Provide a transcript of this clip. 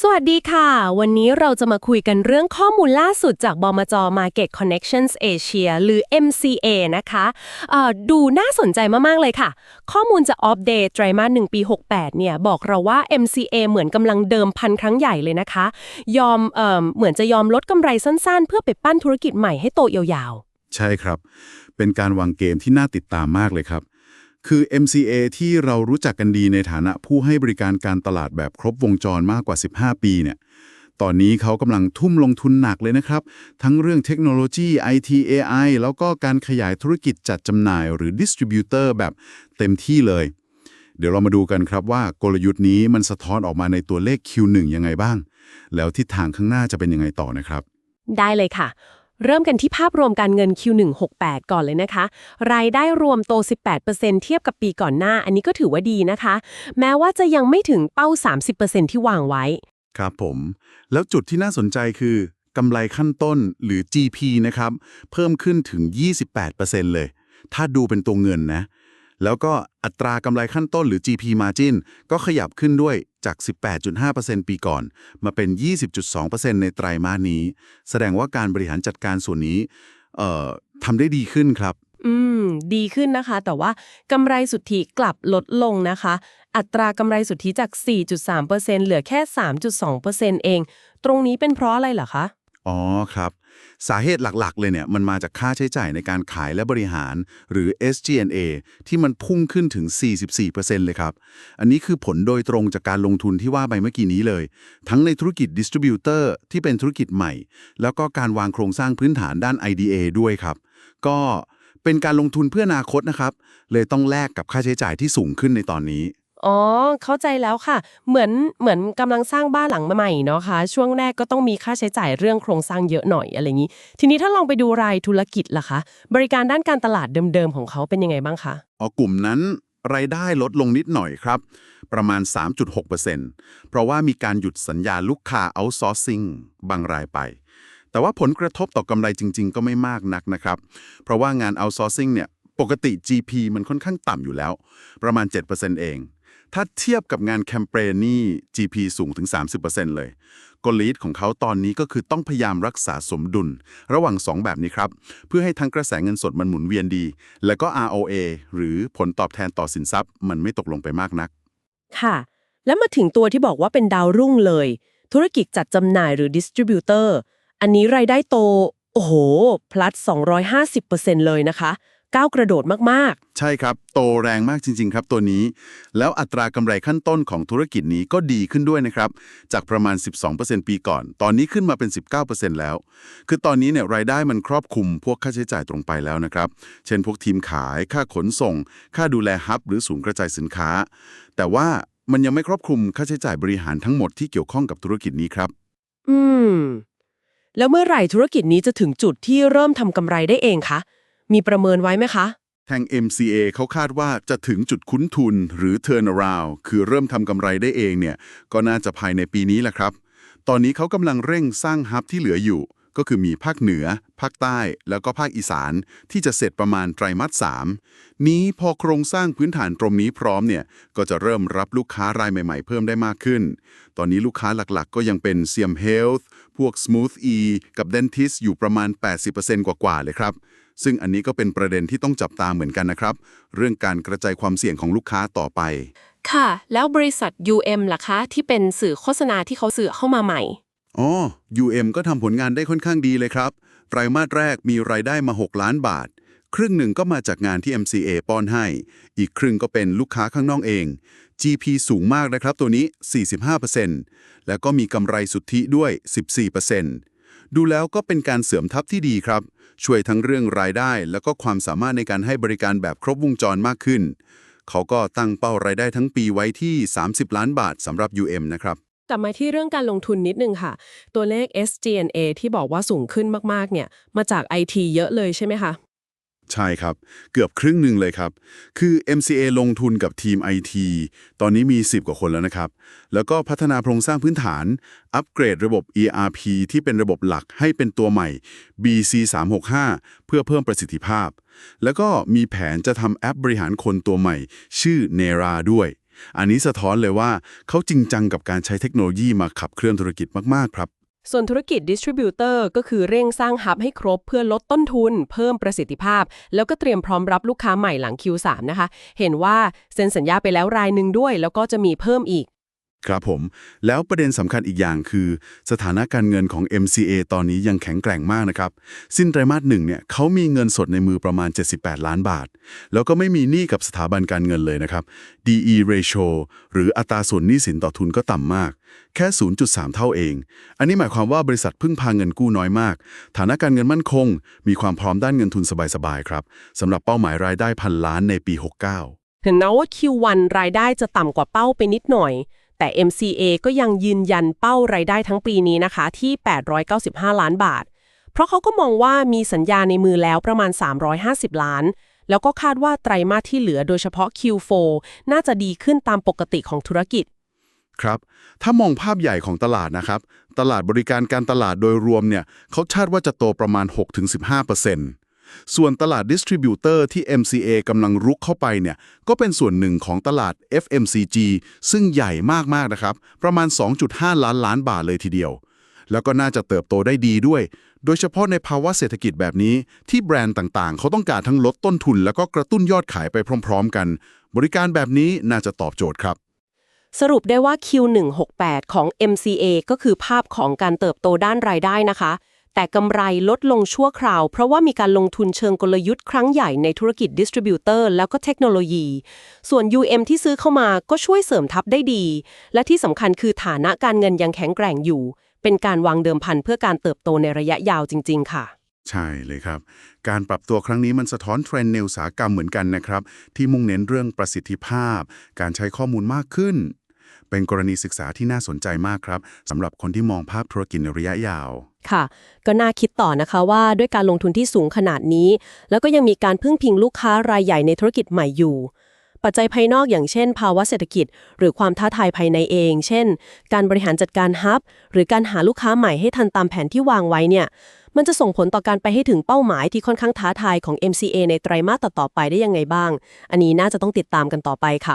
สวัสดีค่ะ วันนี้เราจะมาคุยกันเรื่องข้อมูลล่าสุดจากบมจ Market Connections Asia หรือ MCA นะคะดูน่าสนใจมาก ๆ เลยค่ะ ข้อมูลจาก Update ไตรมาส1ปี 68 เนี่ย บอกเราว่า MCA เหมือนกำลังเดิมพันครั้งใหญ่เลยนะคะ ยอมเอ่อเหมือนจะยอมลดกำไรสั้น ๆ เพื่อไปปั้นธุรกิจใหม่ให้โตยาวๆ ใช่ครับ เป็นการวางเกมที่น่าติดตามมากเลยครับ คือ MCA ที่เรารู้จักกันดีในฐานะผู้ให้บริการการตลาดแบบครบวงจรมากกว่า 15 ปีเนี่ย ตอนนี้เขากำลังทุ่มลงทุนหนักเลยนะครับ ทั้งเรื่องเทคโนโลยี IT AI แล้วก็การขยายธุรกิจจัดจำหน่ายหรือดิส t ิบิวเตอร์แบบเต็มที่เลย เดี๋ยวเรามาดูกันครับว่ากลยุทธ์นี้มันสะท้อนออกมาในตัวเลข Q1 ยังไงบ้าง แล้วทิศทางข้างหน้าจะเป็นยังไงต่อนะครับ ได้เลยค่ะ เริ่มกันที่ภาพรวมการเงิน Q168 ก่อนเลยนะคะ รายได้รวมโต 18%เทียบกับปีก่อนหน้า อันนี้ก็ถือว่าดีนะคะ แม้ว่าจะยังไม่ถึงเป้า 30%ที่วางไว้ ครับผม แล้วจุดที่น่าสนใจคือกำไรขั้นต้นหรือ GP นะครับ เพิ่มขึ้นถึง 28%เลย ถ้าดูเป็นตัวเงินนะ แล้วก็อัตรากำไรขั้นต้นหรือ GP margin ก็ขยับขึ้นด้วย จาก 18.5%ปีก่อน มาเป็น 20.2%ในไตรมาสนี้ แสดงว่าการบริหารจัดการส่วนนี้เอ่อทำได้ดีขึ้นครับ อืม ดีขึ้นนะคะ แต่ว่ากำไรสุทธิกลับลดลงนะคะ อัตรากำไรสุทธิจาก 4.3%เหลือแค่ 3.2%เอง ตรงนี้เป็นเพราะอะไรเหรอคะ อ๋อครับ สาเหตุหลักๆ เลยเนี่ย มันมาจากค่าใช้จ่ายในการขายและบริหารหรือ SG&A ที่มันพุ่งขึ้นถึง 44%เลยครับ อันนี้คือผลโดยตรงจากการลงทุนที่ว่าไปเมื่อกี้นี้เลย ทั้งในธุรกิจดิส t ิบิวเตอร์ที่เป็นธุรกิจใหม่ แล้วก็การวางโครงสร้างพื้นฐานด้าน IDA ด้วยครับ ก็เป็นการลงทุนเพื่ออนาคตนะครับ เลยต้องแลกกับค่าใช้จ่ายที่สูงขึ้นในตอนนี้ อ๋อ เข้าใจแล้วค่ะ เหมือนเหมือนกำลังสร้างบ้านหลังใหม่เนาะคะช่วงแรกก็ต้องมีค่าใช้จ่ายเรื่องโครงสร้างเยอะหน่อยอะไรอย่างนี้ ทีนี้ถ้าลองไปดูรายธุรกิจล่ะคะ บริการด้านการตลาดเดิมๆของเขาเป็นยังไงบ้างคะ อ๋อกลุ่มนั้นรายได้ลดลงนิดหน่อยครับ ประมาณ 3.6%เพราะว่ามีการหยุดสัญญาลูกค้า outsourcing บางรายไป แต่ว่าผลกระทบต่อกำไรจริง ๆ ก็ไม่มากนักนะครับ เพราะว่างาน outsourcing เนี่ยปกติ GP มันค่อนข้างต่ำอยู่แล้ว ประมาณ 7%เอง ถ้าเทียบกับงานแคมเปญนี่ GP สูงถึง 30%เลยกลยุทธ์ของเขาตอนนี้ก็คือต้องพยายามรักษาสมดุล ระหว่าง 2 แบบนี้ครับ เพื่อให้ทั้งกระแสเงินสดมันหมุนเวียนดี และก็ ROA หรือผลตอบแทนต่อสินทรัพย์ มันไม่ตกลงไปมากนัก ค่ะ แล้วมาถึงตัวที่บอกว่าเป็นดาวรุ่งเลย ธุรกิจจัดจำหน่ายหรือดิส t ิบิวเตอร์อันนี้รายได้โต โอ้โห plus 250%เลยนะคะ ก้าวกระโดดมากใช่ครับ โตแรงมากจริง ๆ ครับตัวนี้ แล้วอัตรากำไรขั้นต้นของธุรกิจนี้ก็ดีขึ้นด้วยนะครับ จากประมาณ 12%ปีก่อน ตอนนี้ขึ้นมาเป็น 19%แล้ว คือตอนนี้เนี่ยรายได้มันครอบคลุมพวกค่าใช้จ่ายตรงไปแล้วนะครับ เช่นพวกทีมขาย ค่าขนส่ง ค่าดูแลฮับ หรือศูนย์กระจายสินค้า แต่ว่ามันยังไม่ครอบคลุมค่าใช้จ่ายบริหารทั้งหมดที่เกี่ยวข้องกับธุรกิจนี้ครับๆอืม แล้วเมื่อไหร่ธุรกิจนี้จะถึงจุดที่เริ่มทำกำไรได้เองคะ มีประเมินไว้ไหมคะ ทาง MCA เขาคาดว่าจะถึงจุดคุ้นทุนหรือ turnaround คือเริ่มทำกำไรได้เองเนี่ย ก็น่าจะภายในปีนี้แหละครับ ตอนนี้เขากำลังเร่งสร้างฮับที่เหลืออยู่ ก็คือมีภาคเหนือ ภาคใต้ แล้วก็ภาคอีสาน ที่จะเสร็จประมาณไตรมาส3นี้พอโครงสร้างพื้นฐานตรงนี้พร้อมเนี่ยก็จะเริ่มรับลูกค้ารายใหม่ ๆ เพิ่มได้มากขึ้น ตอนนี้ลูกค้าหลักๆ ก็ยังเป็น c m Health พวก Smooth E กับ Dentist อยู่ประมาณ 80%กว่าๆเลยครับ ซึ่งอันนี้ก็เป็นประเด็นที่ต้องจับตาเหมือนกันนะครับ เรื่องการกระจายความเสี่ยงของลูกค้าต่อไป ค่ะ แล้วบริษัท UM ล่ะคะ ที่เป็นสื่อโฆษณาที่เขาสื่อเข้ามาใหม่ อ๋อ UM ก็ทำผลงานได้ค่อนข้างดีเลยครับ ไตรมาสแรกมีรายได้มา 6 ล้านบาท ครึ่งหนึ่งก็มาจากงานที่ MCA ป้อนให้ อีกครึ่งก็เป็นลูกค้าข้างนอกเอง GP สูงมากนะครับตัวนี้ 45%แล้วก็มีกำไรสุทธิด้วย 14% ดูแล้วก็เป็นการเสริมทัพที่ดีครับ ช่วยทั้งเรื่องรายได้ แล้วก็ความสามารถในการให้บริการแบบครบวงจรมากขึ้น เขาก็ตั้งเป้ารายได้ทั้งปีไว้ที่ 30 ล้านบาทสำหรับ UM นะครับกลับมาที่เรื่องการลงทุนนิดนึงค่ะ ตัวเลข S.G.N.A. ที่บอกว่าสูงขึ้นมากๆเนี่ยมาจาก IT เยอะเลยใช่ไหมคะ ใช่ครับ เกือบครึ่งหนึ่งเลยครับ คือ MCA ลงทุนกับทีม IT ตอนนี้มี 10 กว่าคนแล้วนะครับ แล้วก็พัฒนาโครงสร้างพื้นฐาน อัปเกรดระบบ ERP ที่เป็นระบบหลักให้เป็นตัวใหม่ BC 365เพื่อเพิ่มประสิทธิภาพ แล้วก็มีแผนจะทำแอปบริหารคนตัวใหม่ ชื่อ Nera ด้วย อันนี้สะท้อนเลยว่าเขาจริงจังกับการใช้เทคโนโลยีมาขับเคลื่อนธุรกิจมากๆครับ ส่วนธุรกิจดิสทริบิวเตอร์ก็คือเร่งสร้างฮับให้ครบเพื่อลดต้นทุน เพิ่มประสิทธิภาพ แล้วก็เตรียมพร้อมรับลูกค้าใหม่หลัง Q3 นะคะ เห็นว่าเซ็นสัญญาไปแล้วรายหนึ่งด้วย แล้วก็จะมีเพิ่มอีก ครับผม แล้วประเด็นสำคัญอีกอย่างคือ สถานะการเงินของ MCA ตอนนี้ยังแข็งแกร่งมากนะครับ สิ้นไตรมาสหนึ่งเนี่ยเขามีเงินสดในมือประมาณ 78 ล้านบาท แล้วก็ไม่มีหนี้กับสถาบันการเงินเลยนะครับ DE ratio หรืออัตราส่วนหนี้สินต่อทุนก็ต่ำมาก แค่ 0.3 เท่าเอง อันนี้หมายความว่าบริษัทพึ่งพาเงินกู้น้อยมาก ฐานะการเงินมั่นคง มีความพร้อมด้านเงินทุนสบายๆครับสำหรับเป้าหมายรายได้พันล้านในปี 69 เห็นนะว่า Q1 รายได้จะต่ำกว่าเป้าไปนิดหน่อย แต่ MCA ก็ยังยืนยันเป้ารายได้ทั้งปีนี้นะคะที่ 895 ล้านบาท เพราะเขาก็มองว่ามีสัญญาในมือแล้วประมาณ 350 ล้าน แล้วก็คาดว่าไตรมาสที่เหลือโดยเฉพาะ Q4 น่าจะดีขึ้นตามปกติของธุรกิจ ครับ ถ้ามองภาพใหญ่ของตลาดนะครับ ตลาดบริการการตลาดโดยรวมเนี่ยเขาคาดว่าจะโตประมาณ 6-15% ส่วนตลาดดิสทริบิวเตอร์ที่ MCA กำลังรุกเข้าไปเนี่ยก็เป็นส่วนหนึ่งของตลาด FMCG ซึ่งใหญ่มากๆนะครับ ประมาณ 2.5 ล้านล้านบาทเลยทีเดียว แล้วก็น่าจะเติบโตได้ดีด้วย โดยเฉพาะในภาวะเศรษฐกิจแบบนี้ ที่แบรนด์ต่างๆ เขาต้องการทั้งลดต้นทุน แล้วก็กระตุ้นยอดขายไปพร้อม ๆ กัน บริการแบบนี้น่าจะตอบโจทย์ครับสรุปได้ว่า Q168 ของ MCA ก็คือภาพของการเติบโตด้านรายได้นะคะ แต่กำไรลดลงชั่วคราว เพราะว่ามีการลงทุนเชิงกลยุทธ์ครั้งใหญ่ในธุรกิจดิสทริบิวเตอร์แล้วก็เทคโนโลยี ส่วน UM ที่ซื้อเข้ามาก็ช่วยเสริมทัพได้ดี และที่สำคัญคือฐานะการเงินยังแข็งแกร่งอยู่ เป็นการวางเดิมพันเพื่อการเติบโตในระยะยาวจริง ๆ ค่ะใช่เลยครับ การปรับตัวครั้งนี้มันสะท้อนเทรนด์ในอุตสาหกรรมเหมือนกันนะครับ ที่มุ่งเน้นเรื่องประสิทธิภาพ การใช้ข้อมูลมากขึ้น เป็นกรณีศึกษาที่น่าสนใจมากครับสำหรับคนที่มองภาพธุรกิจในระยะยาว ค่ะ ก็น่าคิดต่อนะคะว่าด้วยการลงทุนที่สูงขนาดนี้ แล้วก็ยังมีการพึ่งพิงลูกค้ารายใหญ่ในธุรกิจใหม่อยู่ ปัจจัยภายนอกอย่างเช่น ภาวะเศรษฐกิจ หรือความท้าทายภายในเอง เช่น การบริหารจัดการฮับ หรือการหาลูกค้าใหม่ให้ทันตามแผนที่วางไว้เนี่ยมันจะส่งผลต่อการไปให้ถึงเป้าหมายที่ค่อนข้างท้าทายของ MCA ในไตรมาสต่อๆไปได้ยังไงบ้าง อันนี้น่าจะต้องติดตามกันต่อไปค่ะ